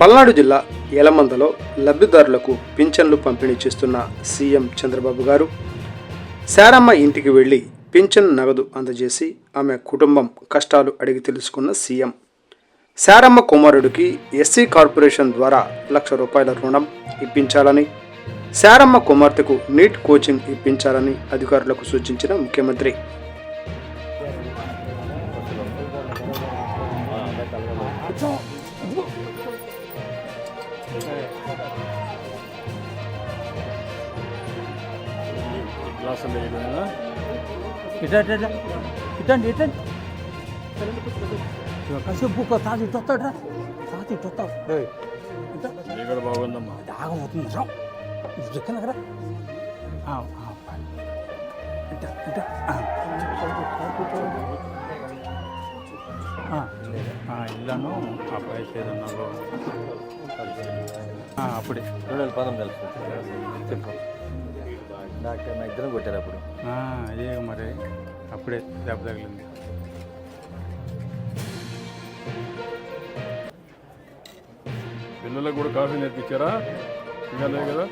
పల్నాడు జిల్లా యలమందలో లబ్ధిదారులకు పింఛన్లు పంపిణీ చేస్తున్న సీఎం చంద్రబాబు గారు. శారమ్మ ఇంటికి వెళ్ళి పింఛన్ నగదు అందజేసి ఆమె కుటుంబం కష్టాలు అడిగి తెలుసుకున్న సీఎం. శారమ్మ కుమారుడికి ఎస్సీ కార్పొరేషన్ ద్వారా లక్ష రూపాయల రుణం ఇప్పించాలని శారమ్మ కుమార్తెకు నీట్ కోచింగ్ ఇప్పించాలని అధికారులకు సూచించిన ముఖ్యమంత్రి. ఇటా ఇటా ఇటండి ఇటండి. కాసేపు బుక్క తాతి తొత్తాడ్రా. తాతి తొత్తావు. ఇది కూడా బాగుందమ్మా. దాగం అవుతుంది రా. చిక్కన కదా. ఇట ఇట ఇల్లాను ఆ ఏదన్నా అప్పుడే. రెండు వేల పంతొమ్మిది తెలుసు. చెప్పు. డాక్టర్ నా ఇద్దరం కొట్టారు అప్పుడు. ఆ, అదే మరి. అప్పుడే దెబ్బ తగిలింది. పిల్లలకు కూడా కాఫీ నేర్పించారా? ఇంకా లేదు కదా?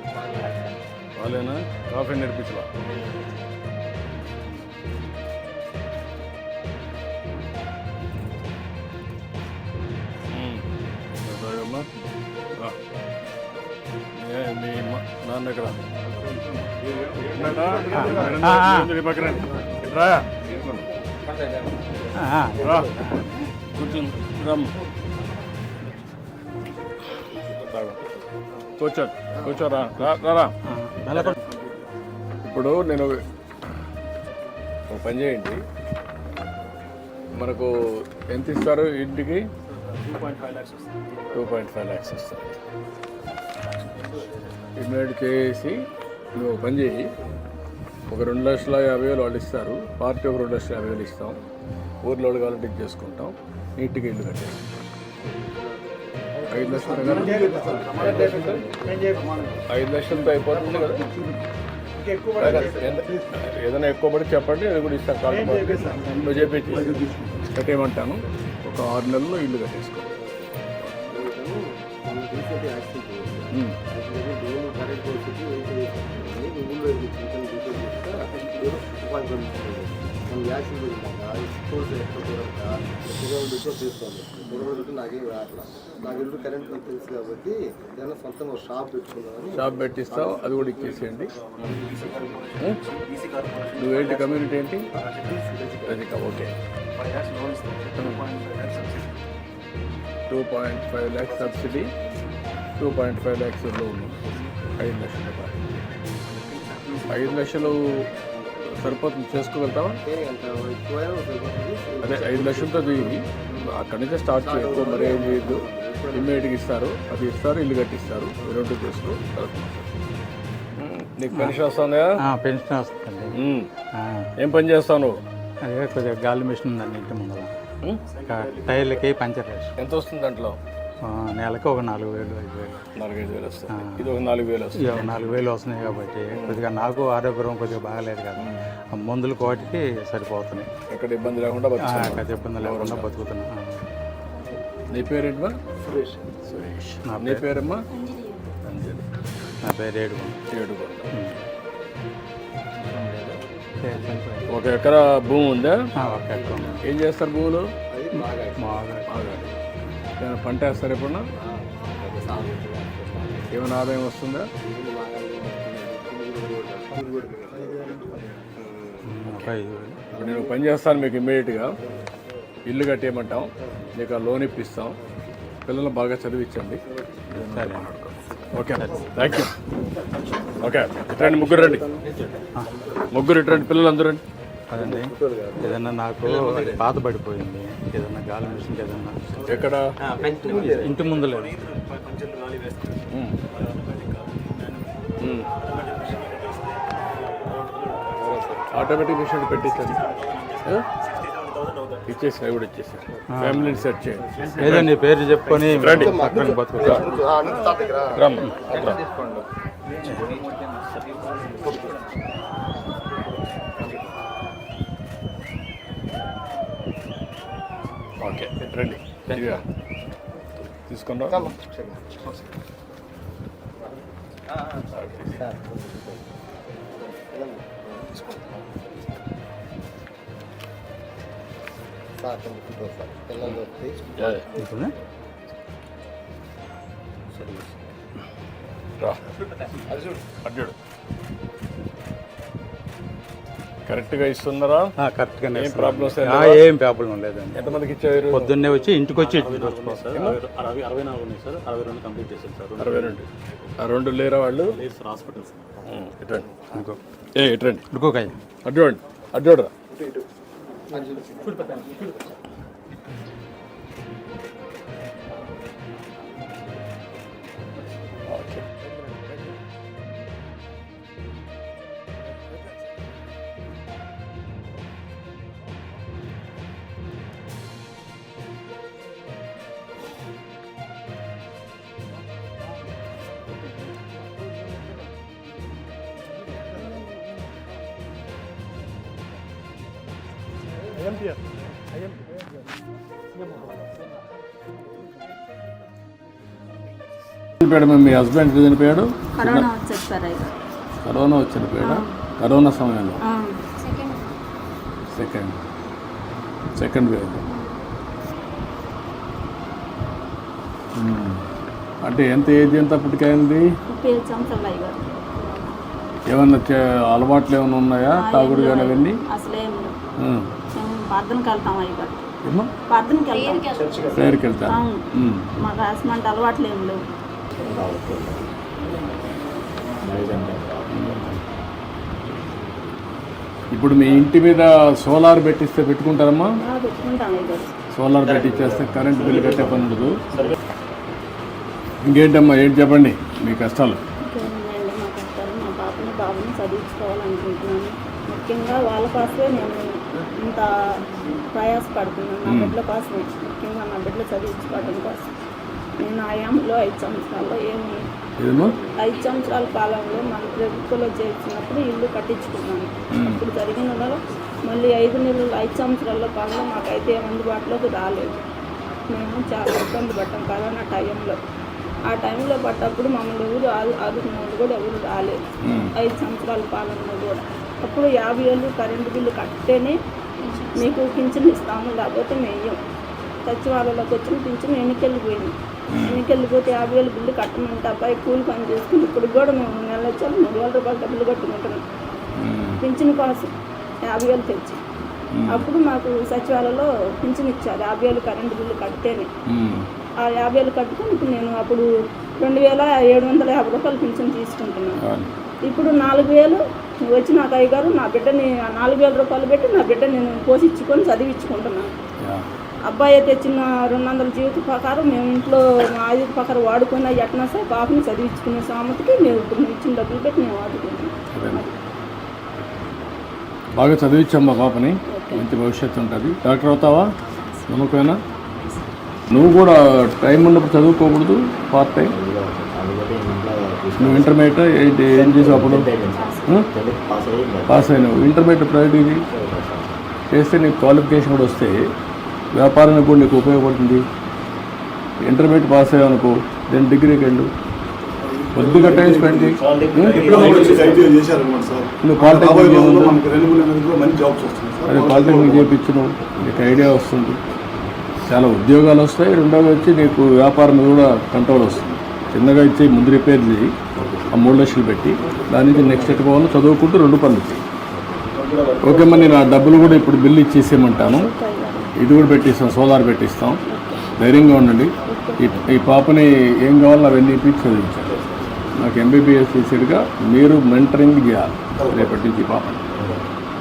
వాళ్ళేనా? కాఫీ నేర్పించలా? మీ నాన్న నీ పక్కన? రా. రా. తాగు. కూర్చో కూర్చోరా రా. ఇప్పుడు నేను ఒక పని చేయండి. మనకు ఎంత ఇస్తారు ఇంటికి? టూ పాయింట్ ఫైవ్ ల్యాక్స్ ఇస్తారు ఇన్వైట్ చేసి నువ్వు పని చేయి. ఒక రెండు లక్షల యాభై వేలు వాళ్ళు ఇస్తారు. పార్టీ ఒక రెండు లక్షల యాభై వేలు ఇస్తాం. ఊర్లో వాళ్ళు కావాలంటే చేసుకుంటాం. నీట్గా ఇల్లు కట్టేసి ఐదు లక్షలు ఐదు లక్షలతో అయిపోతుంది కదా. ఏదైనా ఎక్కువ పడి చెప్పండి అది కూడా ఇస్తాను. కాల్ నువ్వు చెప్పేసి. కట్టేయమంటాను. ఒక ఆరు నెలల్లో ఇల్లు కట్టేసుకో. ఉమ్. నాకు ఇల్లు కరెంట్ బిల్ తెలుసు కాబట్టి ఏదైనా సొంతంగా షాప్ పెట్టుకుందామని షాప్ పెట్టిస్తావు అది కూడా ఇచ్చేసేయండి. నువ్వేంటి కమ్యూనిటీ ఏంటి? అది okay. Two point five lakhs subsidy two point five lakhs loan ఐదు లక్షల రూపాయలు ఐదు లక్షలు సరిపోతుంది చేసుకోగలుగుతావా. అదే ఐదు లక్షలతో దిగి అక్కడి నుంచే స్టార్ట్ చేసుకో మరి ఏం చేయొద్దు. ఇమ్మీడియట్గా ఇస్తారు. అది ఇస్తారు ఇల్లు కట్టిస్తారు. రెండు చేసుకో నీకు పెన్షన్ వస్తుందా? ఆ, పెన్షన్. ఆ, ఏం పని చేస్తావు అదే కొద్దిగా గాలి మిషన్ ఉందండి ఇంటి ముందర? ఇంకా టైర్లకి పంచర్ ఎంత వస్తుంది దాంట్లో? నెలకు ఒక నాలుగు వేలు ఐదు వేలు నాలుగైదు వేలు వస్తుంది ఇది ఒక నాలుగు వేలు వస్తుంది ఇక నాలుగు వేలు వస్తున్నాయి కాబట్టి కొద్దిగా నాకు ఆరోగ్యం కొద్దిగా బాగాలేదు కదా. ఆ మందులు వాటికి సరిపోతున్నాయి. ఎక్కడ ఇబ్బంది లేకుండా. పెద్ద ఇబ్బంది లేకుండా బతుకుతున్నా ఆ. నీ పేరేంటమ్మా సురేష్. సురేష్. నా నీ పేరమ్మా? అంజలి. నా పేరు ఏడుగు ఏడుగొండ ఒక ఎకరా భూమి ఉందా? ఒక ఎక్కువ ఏం చేస్తారు భూములు? అది బాగా మాగా బాగా ఏమైనా పంట వేస్తారు ఎప్పుడన్నా? ఏమైనా ఆదాయం వస్తుందా? ఇప్పుడు నేను పని చేస్తాను మీకు ఇమ్మీడియట్గా. ఇల్లు కట్టేయమంటాం. మీకు ఆ లోన్ ఇప్పిస్తాం. పిల్లలు బాగా చదివించండి. సరే. ఓకే. Thank you okay. ఇట్రండి ముగ్గురు రండి. ముగ్గురు ఇట్రండి పిల్లలు అందరూ రండి. అదండి. ఏదన్నా నాకు పాత పడిపోయింది. ఏదన్నా గాలి మిషన్ ఏదన్నా ఎక్కడ ఇంటి ముందు లేదు ఉమ్. ఉమ్. Automatic machine పెట్టించండి. ఆ? ఇచ్చేసిన కూడా ఇచ్చేసాను. ఫ్యామిలీని సెట్ చేయండి. లేదండి పేరు చెప్పుకొని బతుకుతా రమ్మ రా. ఓకే రండి. వస్తే ఇప్పుడు అడ్డాడు కరెక్ట్గా ఇస్తున్నారా? కరెక్ట్గానే ఏం. ప్రాబ్లమ్స్ ఏం ప్రాబ్లం లేదండి. ఎంతమందికి ఇచ్చారు? పొద్దున్నే వచ్చి ఇంటికి వచ్చి అరవై అరవై నాలుగు ఉన్నాయి సార్. అరవై రెండు కంప్లీట్ చేశాను సార్. అరవై రెండు. ఆ రెండు లేరా వాళ్ళు? లేదు సార్ హాస్పిటల్ సార్ ఉం, ఇటండి ఇంకో ఏ ఇటండి ఇంకోకాయ అడ్డోండి చనిపోయాడు మీ హస్బెండ్ చనిపోయాడు? కరోనా వచ్చి చనిపోయాడా? కరోనా సమయంలో? Second second wave. అంటే ఎంత ఏజ్ ఎంత అప్పటికైంది ఏమన్నా అలవాట్లు ఏమైనా ఉన్నాయా? తాగుడు కానీ అవన్నీ? ప్రార్థనకి వెళ్తాం అయ్యారు ఏమో ప్రార్థనకి వెళ్తాం. అవును. మాకు అసలు అలవాట్లు ఏం లేవు. ఇప్పుడు మీ ఇంటి మీద సోలార్ పెట్టిస్తే పెట్టుకుంటారమ్మా? సోలార్ పెట్టిచ్చేస్తే కరెంట్ బిల్లు కట్టే పని ఉండదు. ఇంకేంటమ్మా? ఏంటి చెప్పండి? మీ కష్టాలు. ఇంకేముందండి? మా కష్టాలు మా పాపని బాబుని చదివించుకోవాలనుకుంటున్నాను. ముఖ్యంగా వాళ్ళ కోసమే నేను ఇంత ప్రయాసపడుతున్నాను నా బిడ్డల కోసమే ముఖ్యంగా నా బిడ్డలు చదివించుకోవడం కోసం. నేను ఆయాంలో ఐదు సంవత్సరాల్లో ఏమి ఐదు సంవత్సరాల కాలంలో మన ప్రభుత్వంలో చేర్చినప్పుడు ఇల్లు కట్టించుకున్నాను. అప్పుడు జరిగిన మళ్ళీ ఐదు నెలలు ఐదు సంవత్సరాల కాలంలో మాకైతే అందుబాటులోకి రాలేదు. మేము చాలా ఇబ్బంది పడ్డాం కరోనా టైంలో. ఆ టైంలో పడ్డప్పుడు మమ్మల్ని ఎవరు ఆదు ఆదుకున్న వాళ్ళు కూడా ఎవరు రాలేదు. ఐదు సంవత్సరాల పాలనలో కూడా. అప్పుడు యాభై ఏళ్ళు కరెంటు బిల్లు కట్టేనే మీకు పింఛన్ ఇస్తాము లేకపోతే మేయం. సచివాలయంలోకి వచ్చిన పింఛన్ ఎన్నికెళ్ళిపోయింది. ఎన్నికెళ్ళిపోతే యాభై వేలు బిల్లు కట్టమంటే అబ్బాయి కూలి పని చేసుకుని ఇప్పుడు కూడా మేము నెల వచ్చాము మూడు వేల రూపాయలు డబ్బులు కట్టుకుంటున్నాం. పింఛన్ కోసం యాభై వేలు తెచ్చి. అప్పుడు మాకు సచివాలయంలో పింఛన్ ఇచ్చారు యాభై వేలు కరెంటు బిల్లు కడితేనే ఆ యాభై వేలు కట్టుకుని నేను అప్పుడు రెండు వేల ఏడు వందల యాభై రూపాయలు పింఛన్ తీసుకుంటున్నాను. ఇప్పుడు నాలుగు వేలు వచ్చి నాకు అయ్యగారు నా బిడ్డని ఆ నాలుగు వేల రూపాయలు పెట్టి నా బిడ్డ నేను పోషించుకొని చదివించుకుంటున్నాను అబ్బాయి తెచ్చిన రెండు వందల జీవిత ప్రకారం మేము ఇంట్లో మా ఆయుధ ప్రకారం వాడుకున్న ఎట్నా సార్ పాపని చదివించుకునే సామతికి మేము ఇప్పుడు నువ్వు ఇచ్చిన డబ్బులు పెట్టి మేము వాడుకున్నాం బాగా చదివించమ్మా పాపని మంచి భవిష్యత్తు ఉంటుంది. డాక్టర్ అవుతావా? నమ్మకమేనా? నువ్వు కూడా టైం ఉన్నప్పుడు చదువుకోకూడదు పార్ట్ టైం? నువ్వు ఇంటర్మీడియట్ ఏంటి ఏం చేసావు అప్పుడు? పాస్ అయినావు ఇంటర్మీడియట్ ప్రైవేట్ ఇది. చేస్తే నీకు క్వాలిఫికేషన్ కూడా వస్తే వ్యాపారానికి కూడా నీకు ఉపయోగపడుతుంది. ఇంటర్మీడియట్ పాస్ అయ్యావు అనుకో దెన్ డిగ్రీకి వెళ్ళు. కొద్దిగా టైం స్పెండ్ చేయి. నువ్వు పాలిటెక్నిక్ ఏముంది? అదే పాలిటెక్నిక్ చేయించను నీకు ఐడియా వస్తుంది. చాలా ఉద్యోగాలు వస్తాయి. రెండోది వచ్చి నీకు వ్యాపారం కూడా కంట్రోల్ వస్తుంది. చిన్నగా ఇచ్చి ముందు రిపేర్ చేయి. ఆ మూడు లక్షలు పెట్టి దాని నుంచి నెక్స్ట్ ఎట్టుకోవాలి చదువుకుంటూ రెండు పనులు ఓకే అమ్మా నేను ఆ డబ్బులు కూడా ఇప్పుడు బిల్లు ఇచ్చేసేయమంటాను. ఇది కూడా పెట్టిస్తాం సోలార్ పెట్టిస్తాం. ధైర్యంగా ఉండండి. ఈ ఈ పాపని ఏం కావాలో అవన్నీ ఇప్పించి చదివించాలి నాకు ఎంబీబీఎస్ చేసేట్టుగా మీరు మెంటరింగ్ చేయాలి రేపటి నుంచి ఈ పాపని.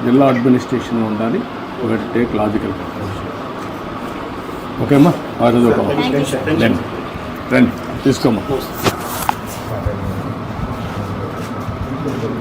జిల్లా అడ్మినిస్ట్రేషన్ ఉండాలి. ఒకటి టేక్ లాజికల్ ఓకే అమ్మా బాగా చదువుకోమ్మా రండి. రండి. తీసుకోమ్మా. రామ్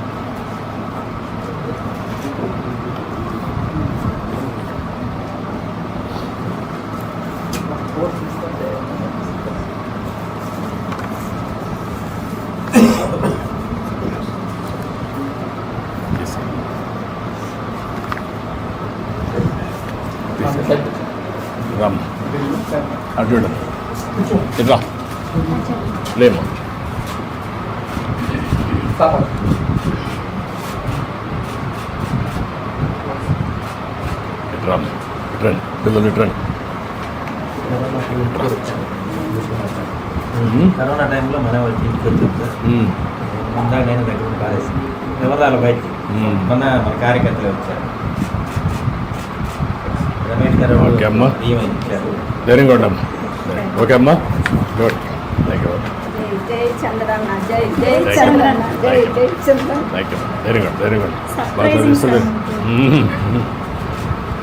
అడ్డు ఇట్లా లేమ్మా ఇట్రా ఇట్రండి పిల్లలు ఇట్రండి కరోనా టైంలో మన వచ్చి ఇంటికి వచ్చాం సార్ నేను దగ్గర కాలేసి బయటికి మ్మ్. మొన్న మన కార్యకర్తలు వచ్చారు. రమేష్ గారు వెరీ గుడ్ అమ్మా. ఓకే అమ్మా. Good thank you Jai Chandranna Jai Jai Chandranna Jai Jai Chandranna. Thank you very good very good బాగా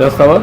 చేస్తావా?